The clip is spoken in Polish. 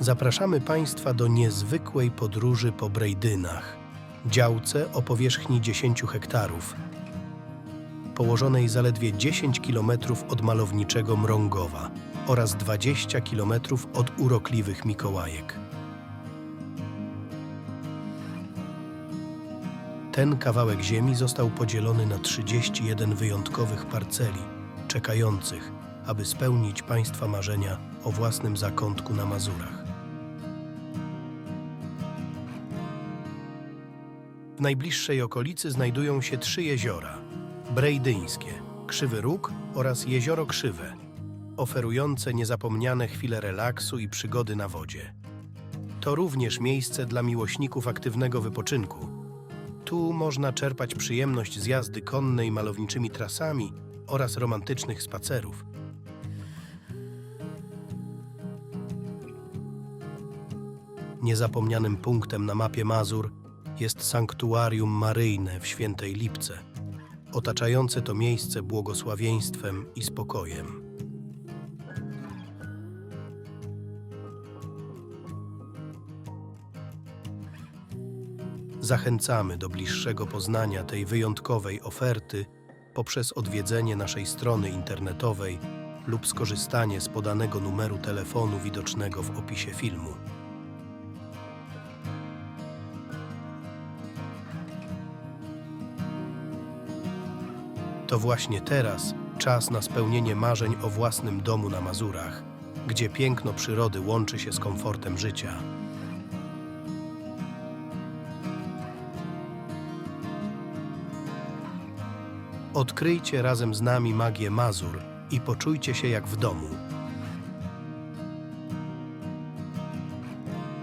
Zapraszamy Państwa do niezwykłej podróży po Brejdynach, działce o powierzchni 10 hektarów, położonej zaledwie 10 km od malowniczego Mrągowa oraz 20 km od urokliwych Mikołajek. Ten kawałek ziemi został podzielony na 31 wyjątkowych parceli, czekających, aby spełnić Państwa marzenia o własnym zakątku na Mazurach. W najbliższej okolicy znajdują się trzy jeziora: Brejdyńskie, Krzywy Róg oraz Jezioro Krzywe, oferujące niezapomniane chwile relaksu i przygody na wodzie. To również miejsce dla miłośników aktywnego wypoczynku. Tu można czerpać przyjemność z jazdy konnej malowniczymi trasami oraz romantycznych spacerów. Niezapomnianym punktem na mapie Mazur jest sanktuarium maryjne w Świętej Lipce, otaczające to miejsce błogosławieństwem i spokojem. Zachęcamy do bliższego poznania tej wyjątkowej oferty poprzez odwiedzenie naszej strony internetowej lub skorzystanie z podanego numeru telefonu widocznego w opisie filmu. To właśnie teraz czas na spełnienie marzeń o własnym domu na Mazurach, gdzie piękno przyrody łączy się z komfortem życia. Odkryjcie razem z nami magię Mazur i poczujcie się jak w domu.